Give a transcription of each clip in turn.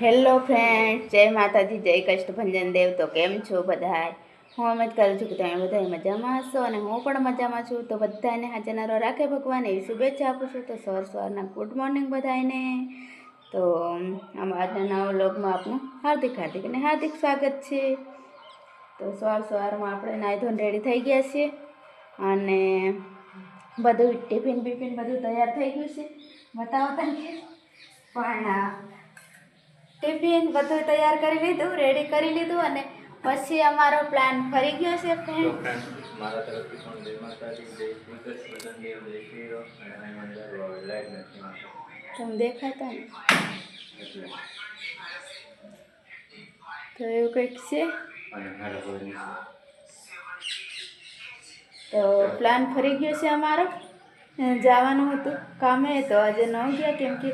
Hello friend, જય માતાજી, જય કષ્ટભંજન દેવ. તો કેમ છો બધાય? હું ઉમેદ કરું છું કે તમે બધા મજામાં હશો અને હું પણ મજામાં છું. તો બધાને હાજરનારો રાખે ભગવાન એવી શુભેચ્છા આપું છું. તો સવાર સવારના ગુડ મોર્નિંગ બધાને તો આજના નવા વ્લોગમાં આપનું હાર્દિક હાર્દિક અને હાર્દિક સ્વાગત છે. તો સવાર સવારમાં આપણે નાહી ધોઈને રેડી થઈ ગયા છીએ અને બધું ટિફિન બિફિન બધું તૈયાર થઈ ગયું છે. બતાવો તને પણ ટિફિન બધું તૈયાર કરી લીધું રેડી કરી લીધું અને પછી અમારો પ્લાન ફરી ગયો છે ફ્રેન્ડ મારા તરફથી પણ જય માતાજી જય શ્રી કૃષ્ણ બધાને જય શ્રી રામ. અને આની નથી તમે દેખાતા ને? એટલે. તો એવું કંઈક છે. તો પ્લાન ફરી ગયો છે અમારો. જવાનું હતું કામે તો આજે ન ગયા કેમ કે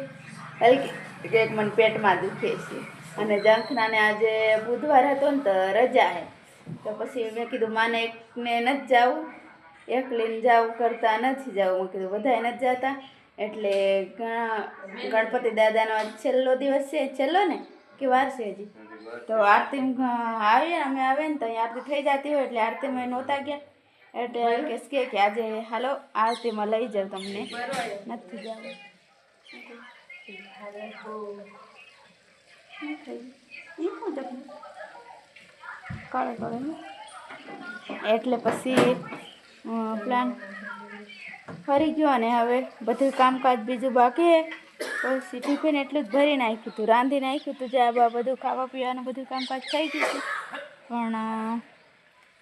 હલકી એક મને પેટમાં દુખે છે. અને જંખનાને આજે બુધવાર હતો ને તો રજા હે. તો પછી મેં કીધું, માને એકને નથી જવું. એકલીને જવું કરતાં નથી જવું. મેં કીધું, બધાય નથી જતા. એટલે ઘણા ગણપતિ દાદાનો છેલ્લો દિવસ છે. છેલ્લો ને? કે વાર છે હજી? તો આરતી આવીએ અમે આવે ને તો અહીં આરતી થઈ જતી હોય એટલે આરતીમાં નહોતા ગયા. એટલે કે કે આજે હાલો, આરતીમાં લઈ જાઉં તમને. નથી જવું. કાળે કાળે એટલે પછી પ્લાન ફરી ગયો અને હવે બધું કામકાજ બીજું બાકી પછી ટિફિન એટલું જ ભરી નાખ્યું હતું, રાંધી નાખ્યું હતું જે આ બધું ખાવા પીવાનું બધું કામકાજ થઈ ગયું હતું. પણ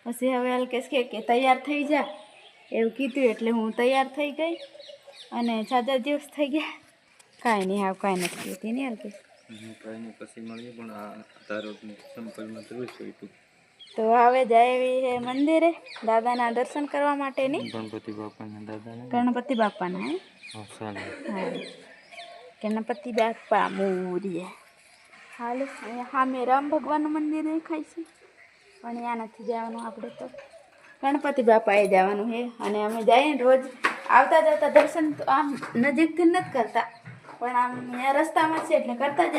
પછી હવે અલ્કેશ કેસ કે તૈયાર થઈ જા. એવું કીધું એટલે હું તૈયાર થઈ ગઈ અને ચાદર દિવસ થઈ ગયા. કાંઈ નહીં આવું કાંઈ નથી કહેતી નહીં હાલતી. કાંઈ પછી મળીએ પણ આ તારો સંપર્કમાં જરૂર છે તો. હવે એવી છે મંદિરે દાદાના દર્શન કરવા માટેની ગણપતિ બાપાના દાદાના? ગણપતિ બાપાના હે? હા ગણપતિ બાપા મોરિયા. હાલો હા મેં રામ ભગવાનનું મંદિર દેખાય છે. પણ ત્યાં નથી જવાનું આપણે તો. ગણપતિ બાપાએ જવાનું છે. અને અમે જઈએ ને રોજ આવતા જતા દર્શન તો આમ નજીકથી નથી કરતા. પણ આમ અહીંયા રસ્તામાં છે એટલે કરતા જ.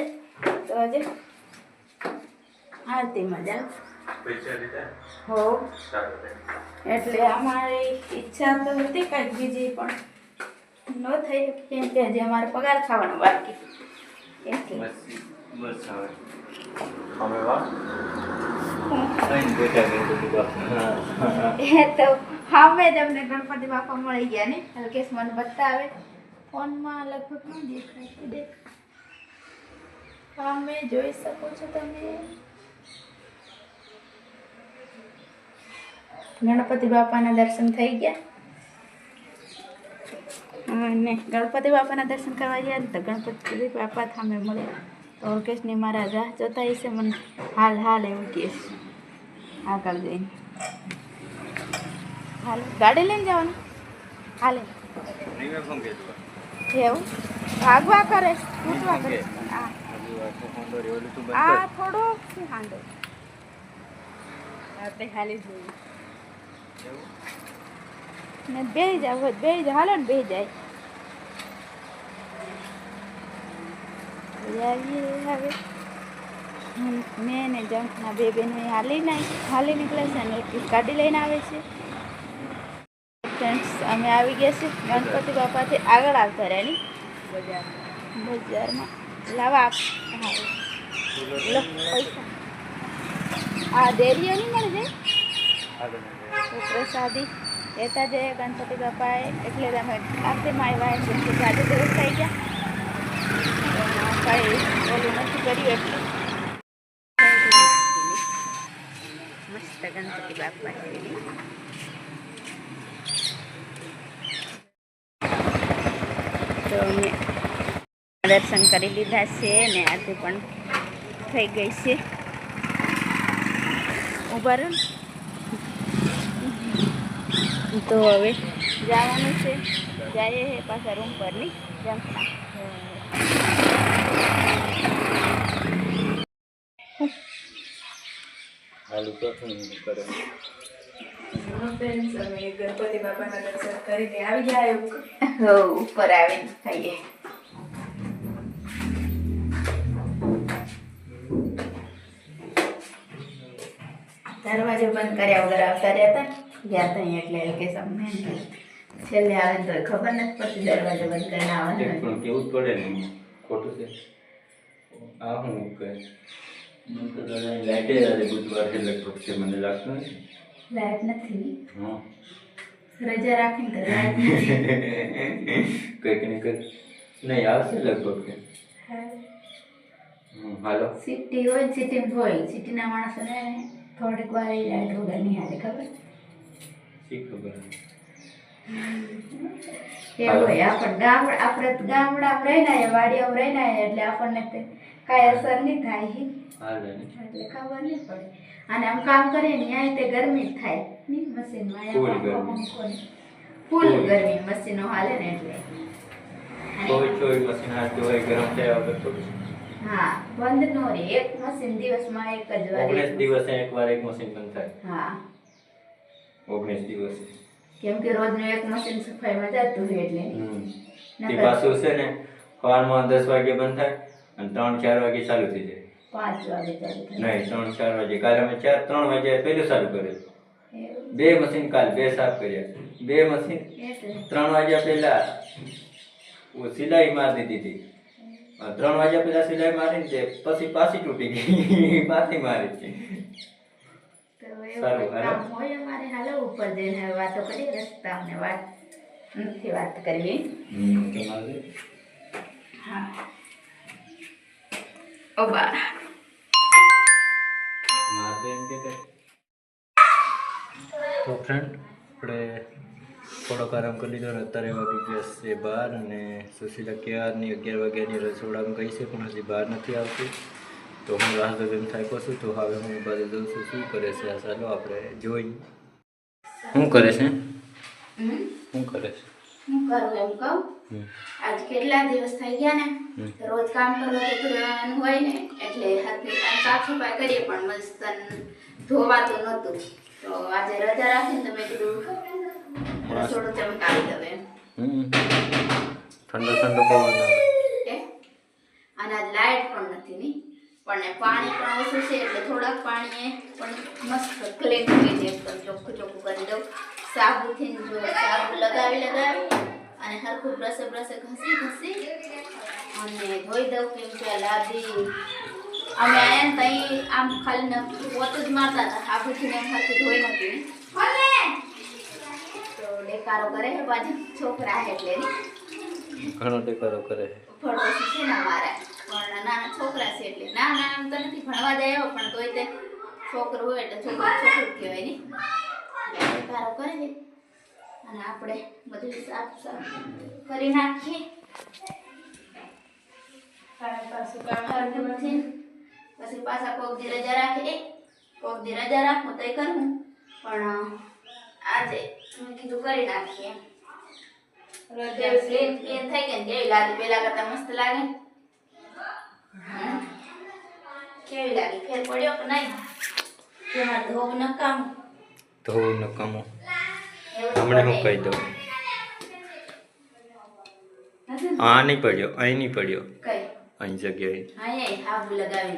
તો આજે આરતી મજા હો. એટલે અમારી ઈચ્છા તો હતી કંઈક બીજી પણ ન થઈ કેમ કે હજી અમારે પગાર ખાવાનો બાકી. એટલે. બસ બસ અમે એ તો હવે જ અમને ગણપતિ બાપા મળી ગયા ને. હલકેશ મને બતાવે. ફોનમાં લગભગ ન દેખાય, તો દેખ જોઈ શકો છો તમે. ગણપતિ બાપાના દર્શન થઈ ગયા. અને ગણપતિ બાપાના દર્શન કરવા ગયા તો ગણપતિ બાપા સામે મળે તો ઓર્કેસ્ટની મારા રાહ જોતા હશે, મને હાલ હાલ એવું કહેશ આગળ જઈને. હાલ, ગાડી લઈને જવાનું? હાલે. એવું? ભાગવા કરે? કૂદવા કરે? આ થોડો શું હાંડો આપણે હાલી જોઈએ ને બે જાવ બે જાવ. હાલો ને બે જાય. હવે મેં ને જંખના બે બેને હાલી નાખી હાલી નીકળે છે અને એક કાઢી લઈને આવે છે. ફ્રેન્ડ્સ અમે આવી ગયા છીએ ગણપતિ બાપાથી આગળ આવતા રહેની બજારમાં. લાવા આપ. પૈસા. આ દેરી નહીં મળે છે પ્રસાદી લેતા જઈએ ગણપતિ બાપાએ. એટલે તમે આરતીમાં આવ્યા છે કે આજે દિવસ થઈ ગયા. કાંઈ ઓલું નથી કર્યું એટલે. મસ્ત ગણપતિ બાપા છે નહીં? તો અમે દર્શન કરી લીધા છે ને આરતી પણ થઈ ગઈ છે. ઊભા રહો. તો હવે જવાનું છે. જઈએ છે પાછા રૂમ પરની ગણપતિ બાપાના દર્શન કરીને આવી ગયા. ઉપર આવીને ખાઈએ. દરવાજો બંધ કર્યા વગર આવતા રહેતા. ગયા હતા એટલે કે તમને છેલ્લે આવે તો ખબર નથી પડતી દરવાજો બંધ કરીને આવવાનું પણ કેવું જ પડે ને ખોટું છે. આ હું કહે. મને તો લાઈટે આજે બુધવાર લગભગ છે મને લાગતું લાઈટ નથી હા. રજા રાખીને તો લાઈટ નથી. કંઈક ને કંઈક. નહીં આવશે લગભગ કે. હાલો. સિટી હોય સિટીમાં હોય સિટીના માણસોને થોડીક વાર એ લાઈટ વગર નહીં હાલે ખબર? એવું હોય આપણે ગામડ આપણે ગામડામાં રહીને વાડીઓમાં રહીને એટલે આપણને કાંઈ અસર નહીં થાય. એટલે ખબર નહીં પડે. અને આમ કામ કરીએ ને ત્યાં તે ગરમી થાય નહીં મશીનમાં ફૂલ ગરમી. મશીનો હાલે ને એટલે. ચોવીસ ચોવીસ મશીન હાથ હોય ગરમ થયા વગર થોડું હા બંધ નો રહે એક મશીન દિવસમાં એક જ વાર ઓગણીસ એક- દિવસે એકવાર એક મશીન બંધ થાય હા. ઓગણીસ દિવસે. કેમ કે રોજનું એક મશીન સફાઈમાં જતું હોય એટલે. તે પાછું છે ને સવારમાં દસ વાગે બંધ થાય અને ત્રણ ચાર વાગે ચાલુ થઈ જાય. પાંચ વાગે ચાલુ થાય. નહીં ત્રણ ચાર વાગે. કાલે અમે ચાર ત્રણ વાગે પહેલું ચાલુ કર્યું. બે મશીન કાલ બે સાફ કર્યા. બે મશીન ત્રણ વાગ્યા પહેલા સિલાઈ મારી દીધી હતી. ત્રણ વાગ્યા પહેલા સિલાઈ મારી છે પછી પાછી તૂટી ગઈ. પાછી મારી હતી સારું, કામ હોય અમારે હાલો ઉપર જઈને વાતો કરી રસ્તા અમને વાત નથી વાત કરવી. હા. ઓ મારે એમ કે તો ફ્રેન્ડ આપણે થોડોક આરામ કરી લીધો અને અત્યારે વાગી ગયા છે બહાર અને સુશીલા ક્યારની અગિયાર વાગ્યાની રસોડામાં ગઈ છે પણ હજી બહાર નથી આવતી. તો હું રાહ એમ થાય છું તો હવે હું બધું બાજુ જોઉં છું શું કરે છે આ ચાલો આપણે જોઈ. શું કરે છે? શું કરે છે? હું કરું એમ કહું? આજ કેટલા દિવસ થઈ ગયા ને? રોજ કામ કરવા કરવાનું હોય ને એટલે હાથની સાફ સફાઈ કરીએ પણ મસ્ત ધોવાતું નહોતું. તો આજે રજા રાખીને તમે કીધું રસોડું ચમકાવી દઉં એમ હમ ઠંડો ઠંડો પવન આવે અને આજ લાઇટ પણ નથી ની પણ એ પાણી પણ ઓછું છે એટલે થોડાક પાણીએ પણ મસ્ત ક્લીન કરી દે એકદમ ચોખ્ખું ચોખ્ખું કરી દઉં સાબુથી જો સાબુ લગાવી લગાવી અને હરખું બ્રશે બ્રશે ઘસી ઘસી અને ધોઈ દઉં કેમ કે લાદી અમે આયા તઈ આમ ખાલી ન પોતું જ મારતા હતા સાબુથી ને એમ હરખું ધોઈ નથી તો ડેકારો કરે છે પાછું છોકરા એટલે. ઘણો ટેકારો કરે પડોશી છે ને મારે? પણ નાના છોકરા છે એટલે. ના ના આમ તો નથી ભણવા જાય એવો પણ તોય તે છોકરો હોય એટલે છોકરો છોકરું કહેવાય ને. કારો કરે છે. અને આપણે બધું સાફ સાફ કરી નાખીએ. પાછું પછી કોક દી રજા રાખે. કોક દી રજા રાખું તો કરું. પણ આજે મેં કીધું કરી નાખીએ. ક્લીન ક્લીન થઈ ગઈ કેવી લાગે. પેલા કરતા મસ્ત લાગે. કેવી લાગે? ફેર પડ્યો કે નહીં? તેમાં ધોવું ન કામ નકામો. હમણાં હું કહી દઉં. આ નહીં પડ્યો અહીં નહીં પડ્યો. કઈ? અહીં જગ્યાએ. અહીંયા સાબુ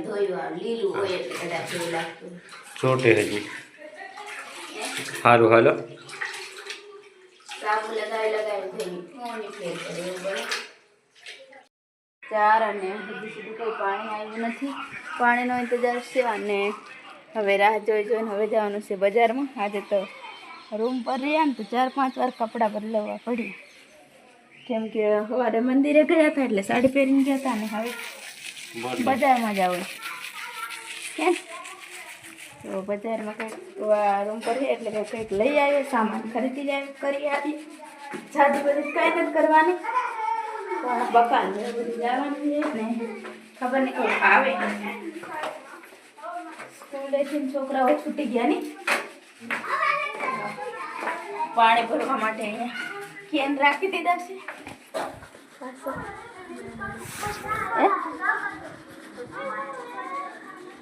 ધોયું લીલું હોય એટલે કદાચ એવું લાગતું. ચોટે હજી. સારું હાલો. સાબુ લગાવી લગાવી ધોયું ફેર પડે એવું બને ચાર અને હજી સુધી કંઈ પાણી આવ્યું નથી. પાણીનો ઇંતજાર છે અને હવે રાહ જોઈ જોઈને હવે જવાનું છે બજારમાં. આજે તો રૂમ પર રહ્યા ને તો ચાર પાંચ વાર કપડાં બદલાવવા પડ્યું. કેમ કે સવારે મંદિરે ગયા હતા એટલે સાડી પહેરીને ગયા હતા ને હવે બજારમાં જવું કેમ? તો બજારમાં કંઈક રૂમ છે એટલે કંઈક લઈ આવ્યો સામાન ખરીદી જાય કરી આવી જાદી બધી કાંઈ નથી કરવાની. પણ બકાલ બધું જવાનું છે ને ખબર નહીં કોઈ આવે સ્કૂલેથી છોકરાઓ છૂટી ગયા ને પાણી ભરવા માટે અહીંયા કેન રાખી દીધા છે. પાછળ.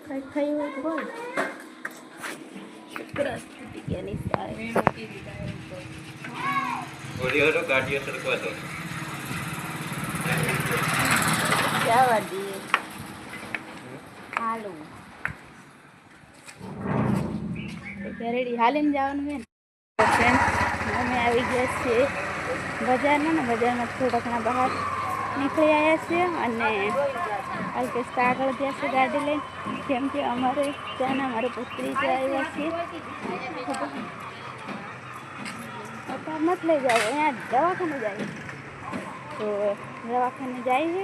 કંઈક થયું હોય છોકરા છૂટી ગયા ની ઓલી ગાડીઓ હાલીને જવાનું છે તો અમે આવી ગયા છીએ બજારમાં ને બજારમાં થોડા બહાર નીકળી આવ્યા છીએ અને અલ્કેસ્તા આગળ ત્યાં છે ગાડી લઈને. કેમ કે અમારે ત્યાંના અમારે પુત્રી જે આવ્યા છીએ અત્યારે નથી લઈ જાય અહીંયા દવાખાને જાય તો દવાખાને જાય છે.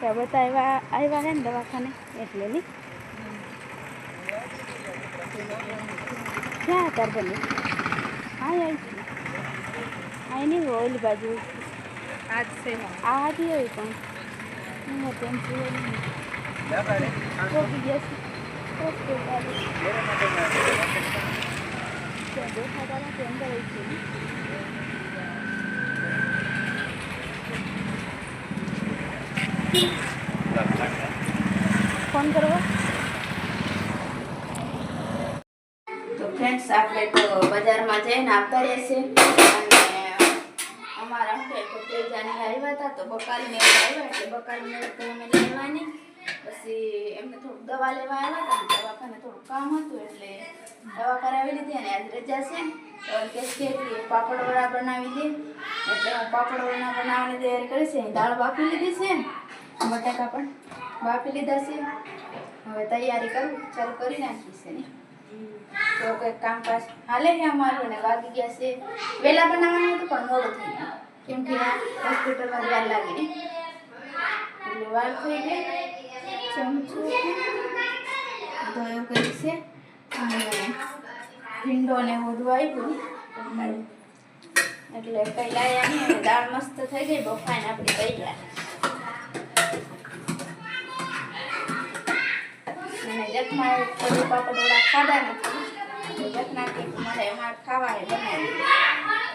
ત્યાં બધા આવ્યા આવ્યા છે ને દવાખાને એટલે નહીં. ક્યાં અત્યારે બને હા આવી છું. અહીં નહીં ઓલી બાજુ. આજ છે. આ હતી હોય પણ. ફોન કરવો તો ફ્રેન્ડ્સ આપણે તો બજારમાં જઈને આવતા રહેશે અમારા શું તો ભત્રીજાને આવ્યા હતા, તો બકારીને આવ્યા, એટલે બકારીને અમે લેવાની. પછી એમને થોડુંક દવા લેવા આવ્યા હતા દવાખાને થોડુંક કામ હતું, એટલે દવા કરાવી લીધી અને આજ રજા છે. તો કે છે કે પાપડ વડા બનાવી દે. એટલે હું પાપડ વડા બનાવવાની તૈયારી કરી છે દાળ બાફી લીધી છે. બટાકા પણ બાફી લીધા છે. હવે તૈયારી કરું, ચાલુ કરી નાખી છે ને તો કંઈક કામકાજ હાલે છે અમારું ને વાગી ગયા છે. વહેલા બનાવવાનું હતું પણ મોડું થઈ ગયું. કેમ કે હોસ્પિટલમાં વાર લાગી ને એટલે વાર થઈ ગઈ. ચમચો તો એવું છે. અને ભીંડો ને બધું આવ્યું એટલે કઈ લાયા નહીં. દાળ મસ્ત થઈ ગઈ. બફાઈને આપણી તૈયાર અને જખમાં પાપડ પાપડોળા ખાધા નથી. તો જખના કે મારે એમાં ખાવા હે બનાવી